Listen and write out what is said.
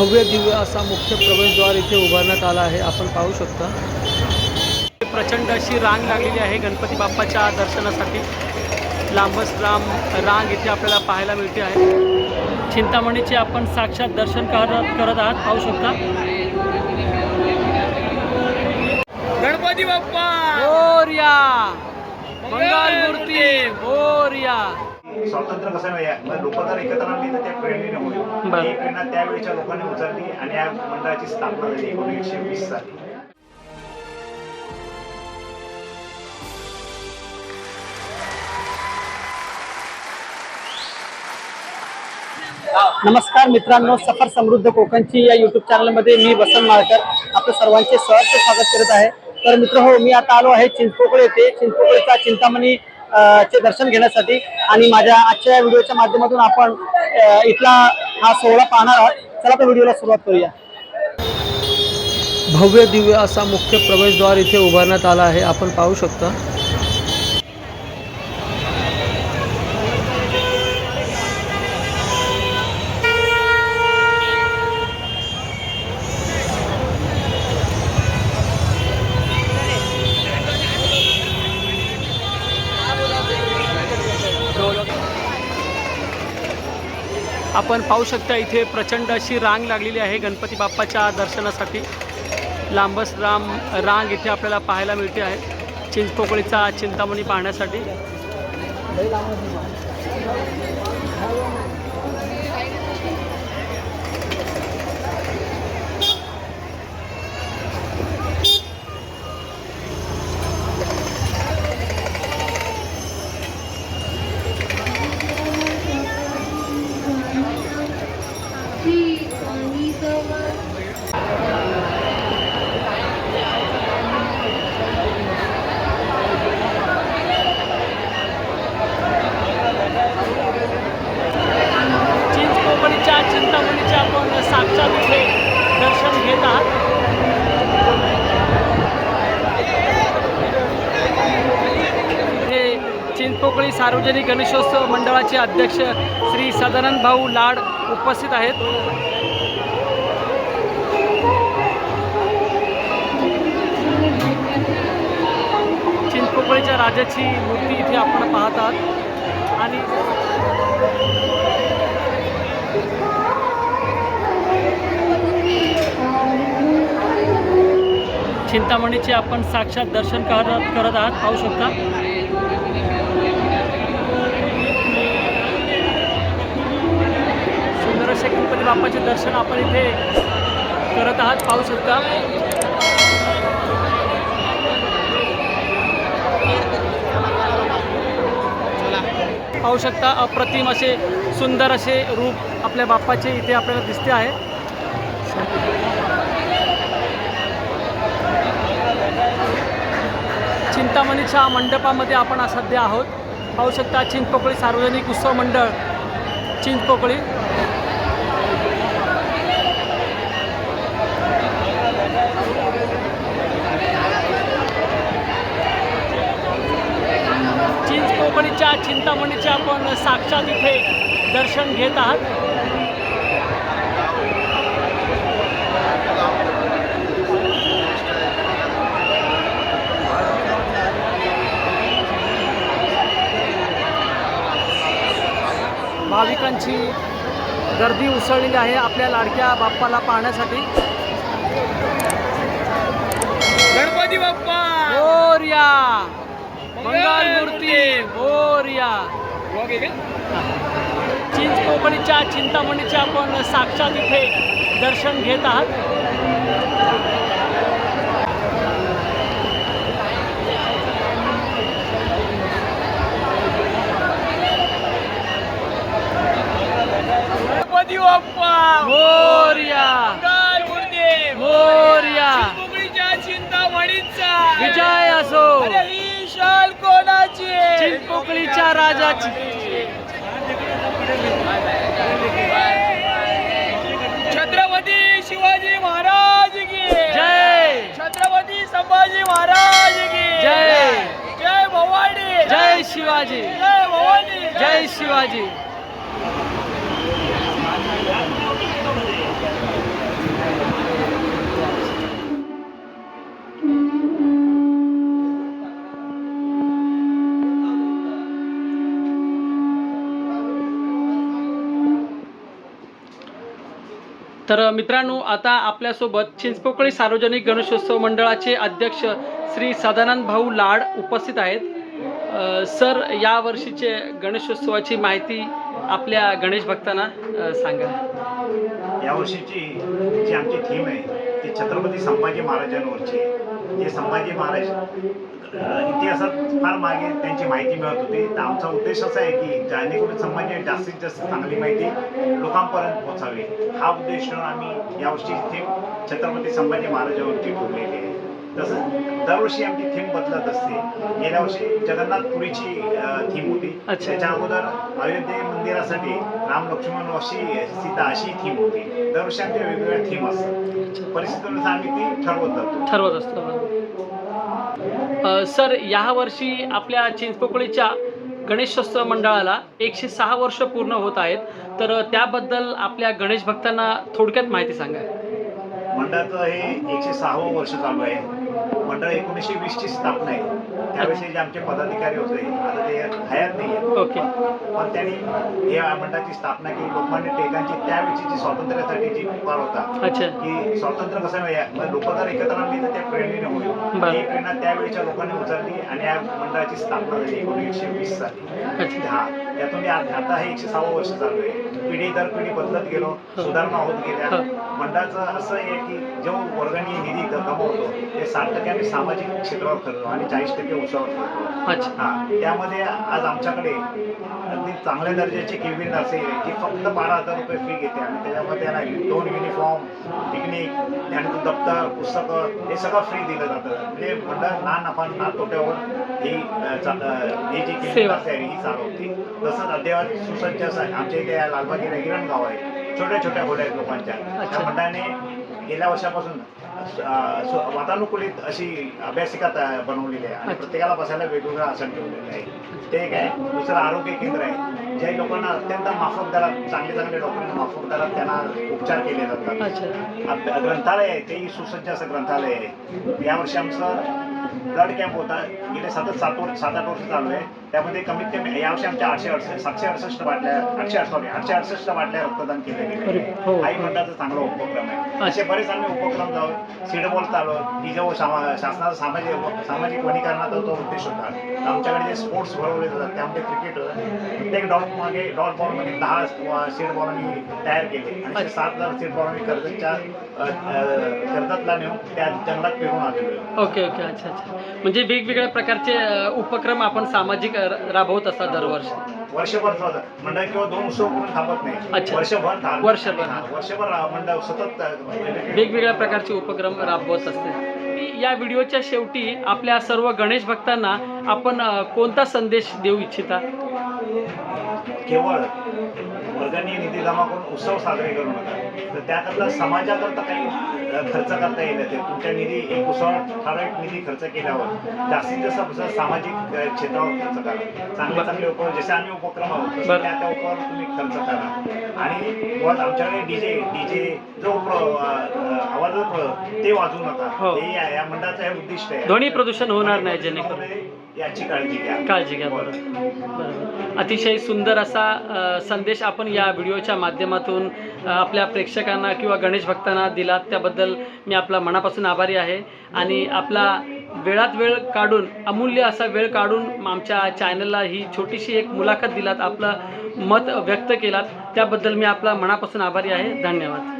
भव्य दिव्य असा मुख्य प्रवेशद्वार इथे उभारण्यात आला आहे. आपण पाहू शकता. प्रचंड अशी रांग लागलेली आहे गणपती बाप्पाच्या दर्शनासाठी. लांबच लांब रांग इथे आपल्याला पाहायला मिळते आहे. चिंतामणीचे आपण साक्षात दर्शन करत करत आहात. पाहू शकता. गणपती बाप्पा! मोर्या मंगल मूर्ती! मोर्या स्वातंत्र्य कसं नाही लोक जर एकत्र आणली तर त्या प्रेरणेने होईल. ही प्रेरणा त्यावेळेच्या लोकांनी उचलली आणि या मंडळाची स्थापना झाली एकोणीसशे वीस साली. नमस्कार मित्रांनो सफर समृद्ध कोकणची या युट्यूब चॅनलमध्ये मी वसंत माळकर. आपलं सर्वांचे सहर्ष स्वागत करत आहे. तर मित्र हो मी आता आलो आहे चिंचपोकळे येथे. चिंचपोकळेचा चिंतामणी चे दर्शन घेण्यासाठी आणि माझ्या आजच्या या व्हिडिओच्या माध्यमातून आपण इथला हा सोहळा पाहणार आहोत. चला तर व्हिडिओला सुरुवात करूया. भव्य दिव्य असा मुख्य प्रवेशद्वार इथे उभारण्यात आला आहे. आपण पाहू शकता. आपण पाहू शकता इथे प्रचंड अशी रांग लागलेली आहे गणपती बाप्पाच्या दर्शनासाठी. लांबस राम रांग इथे आपल्याला पाहायला मिळते आहे. चिंचपोकळीचा चिंतामणी पाहण्यासाठी. चिंचपोकळी सार्वजनिक गणेशोत्सव मंडळाचे अध्यक्ष श्री सदानंद भाऊ लाड उपस्थित आहेत. चिंचपोकळीच्या राजाची मूर्ती इथे आपण पाहत आणि चिंतामणीचे आपण साक्षात दर्शन करत करत आहात. पाहू शकता. बाप्पाचे दर्शन आपण इथे करत आहात पाहू शकता. पाहू शकता अप्रतिम असे सुंदर असे रूप आपल्या बाप्पाचे इथे आपल्याला दिसते आहे. चिंतामणीच्या मंडपामध्ये आपण सध्या आहोत. पाहू शकता चिंचपोकळी सार्वजनिक उत्सव मंडळ. चिंचपोकळी चिंचपोकळीच्या चिंतामणीचे आपण साक्षात इथे दर्शन घेत आहात. भाविकांची गर्दी उसळलेली आहे आपल्या लाडक्या बाप्पाला पाहण्यासाठी. गणपती बाप्पा! मोर्या मंगल मूर्ती! मोर्या चिंच कोकणीच्या चिंतामणीच्या आपण साक्षात इथे दर्शन घेत आहात गणपती बाप्पा मोर्या मंगल मूर्ती मोर्या चिंचपोकळीच्या चिंतामणीचा विजय असो अरे ही शाल कोणाची चिंचपोकळीच्या राजाची. छत्रपती शिवाजी महाराज की जय. छत्रपती संभाजी महाराज की जय. जय भवानी. जय शिवाजी. जय भवानी. जय शिवाजी. तर मित्रांनो आता आपल्यासोबत चिंचपोकळी सार्वजनिक गणेशोत्सव मंडळाचे अध्यक्ष श्री सदानंद भाऊ लाड उपस्थित आहेत. सर या वर्षीचे गणेशोत्सवाची माहिती आपल्या गणेश भक्तांना सांगा. या वर्षीची जी आमची थीम आहे ती छत्रपती संभाजी महाराजांवरची आहे. जे संभाजी महाराज इतिहासात फार मागे त्यांची माहिती मिळत होती. तर आमचा उद्देश असा आहे की जेणेकरून संभाजी जास्तीत जास्त चांगली माहिती लोकांपर्यंत पोहोचावी. हा उद्देश ठेवून आम्ही यावर्षी थीम छत्रपती संभाजी महाराजांवरती ठेवलेली आहे. तसं दरवर्षी आमची थीम बदलत असते. गेल्या वर्षी जगन्नाथपुरीची थीम होती. त्याच्या अगोदर अयोध्ये मंदिरासाठी राम लक्ष्मण अशी सीता अशी थीम होती. दरवर्षी आमच्या वेगवेगळ्या थीम असतात. परिस्थितीनुसार आम्ही ती ठरवत जातो. ठरवत असतो. सर यावर्षी आपल्या चिंचपोकळीच्या गणेशोत्सव मंडळाला एकशे सहा वर्ष पूर्ण होत आहेत. तर त्याबद्दल आपल्या गणेश भक्तांना थोडक्यात माहिती सांगा. मंडळाचं हे एकशे सहावं वर्ष चालू आहे. मंडळ एकोणीसशे वीसची स्थापना आहे. त्याविषयी जे आमचे पदाधिकारी होते हयात नाही ओके. पण त्यांनी या मंडळाची स्थापना केली. लोकमान्य टिळकांची त्यावेळची जी स्वातंत्र्यासाठी जी पुकार होता अच्छा. की स्वातंत्र्य कसं आहे? लोक जर एकत्र आणली तर त्या प्रेरणेने. होईल. ही प्रेरणा त्यावेळेच्या लोकांनी उचलली आणि या मंडळाची स्थापना झाली एकोणीसशे वीस साली. हा. त्यातून आता हे एकशे सहावं वर्ष चालू आहे. पिढी दर पिढी बदलत गेलो. सुधारणा होत गेल्या. हो. मंडळाचं असं आहे की जो वर्गणी निधी कमवतो ते साठ टक्के आम्ही सामाजिक क्षेत्रावर करतो आणि चाळीस टक्के करतो. अच्छा. हा त्यामध्ये आज आमच्याकडे अगदी चांगल्या दर्जाची नर्सरी आहे जी फक्त बारा हजार रुपये फी घेते आणि त्याच्यामध्ये त्याला दोन युनिफॉर्म पिकनिक त्यानंतर दप्तर पुस्तकं हे सगळं फ्री दिलं जातं. म्हणजे मंडळ ना नफा ना तोट्यावर ही ही जी. नर्सरी आहे ही चालवते तसंच अद्यावत सुसज्ज आमच्या इथे लालबाग गिरण गाव आहे. छोट्या छोट्या होड्या आहेत लोकांच्या. त्या मंडळाने गेल्या वर्षापासून वातानुकूलित अशी अभ्यासिका बनवलेली आहे आणि. प्रत्येकाला बसायला वेगवेगळं आसन ठेवलेलं आहे. ते एक आहे. दुसरं आरोग्य केंद्र आहे ज्या लोकांना अत्यंत माफक दरात चांगले चांगले डॉक्टरांना माफक दरात त्यांना उपचार केले जातात. ग्रंथालय आहे तेही सुसज्ज असं ग्रंथालय आहे. यावर्षी आमचं ब्लड कॅम्प होता. गेले सतत सात वर्ष सात आठ वर्ष चालू आहे त्यामध्ये कमीत कमी यावर्षी आमच्या आठशे अडसष्ट सातशे अडसष्ट बाटल्या आठशे सॉरी आठशे अडसष्ट बाटल्या रक्तदान केले गेले. हो. आई मंडळाचा चांगला उपक्रम आहे. असे बरेच आम्ही उपक्रम जाऊ सीडबॉल चालू की जो शासनाचा सामाजिक सामाजिक वनीकरणाचा तो उद्देश होता. आमच्याकडे जे स्पोर्ट्स भरवले जातात त्यामध्ये क्रिकेट प्रत्येक डॉट मागे डॉट बॉलमध्ये दहा सीड बॉल आम्ही तयार केले. आणि सात हजार सीड बॉल आम्ही कर्जतच्या अ, अ, कर्जतला नेऊन त्या जंगलात फिरून आलेलो आहे. ओके ओके अच्छा अच्छा. म्हणजे वेगवेगळ्या प्रकारचे अ, उपक्रम आपण सामाजिक अ, राबवत असतात दरवर्षी? वर्षभर चालतं. मंडळ किंवा दोन उत्सव करून थांबत नाही. अच्छा. वर्षभर वर्षभर. हा, वर्षभर मंडळ सतत अ, वेगवेगळ्या प्रकारचे उपक्रम राबवत असते. या व्हिडिओच्या शेवटी आपल्या सर्व गणेश भक्तांना आपण अ, कोणता संदेश देऊ इच्छिता? केवळ वर्गणी निधी जमा करून उत्सव साजरे करू नका. तर त्याकरता समाजाकरता काही खर्च करता येईल ते तुमच्या निधी एक उत्सवात ठराविक निधी खर्च केल्यावर जास्तीत जास्त सामाजिक क्षेत्रावर खर्च करा. चांगले चांगले उपक्रम जसे आम्ही उपक्रम आहोत. त्या त्या उपक्रमावर तुम्ही खर्च करा. आणि मुळात आमच्याकडे डीजे डीजे जो प्र- ते वाजवू नका. हो. हे या मंडळाचं हे उद्दिष्ट आहे. ध्वनी प्रदूषण होणार नाही जेणेकरून. याची काळजी घ्या. काळजी घ्या बरोबर बरोबर अतिशय सुंदर असा संदेश आपण या व्हिडिओच्या माध्यमातून आपल्या प्रेक्षकांना किंवा गणेश भक्तांना दिलात. त्याबद्दल मी आपला मनापासून आभारी आहे. आणि आपला वेळात वेळ काढून अमूल्य असा वेळ काढून आमच्या चॅनलला ही छोटीशी एक मुलाखत दिलात आपलं मत व्यक्त केलात. त्याबद्दल मी आपला मनापासून आभारी आहे. धन्यवाद.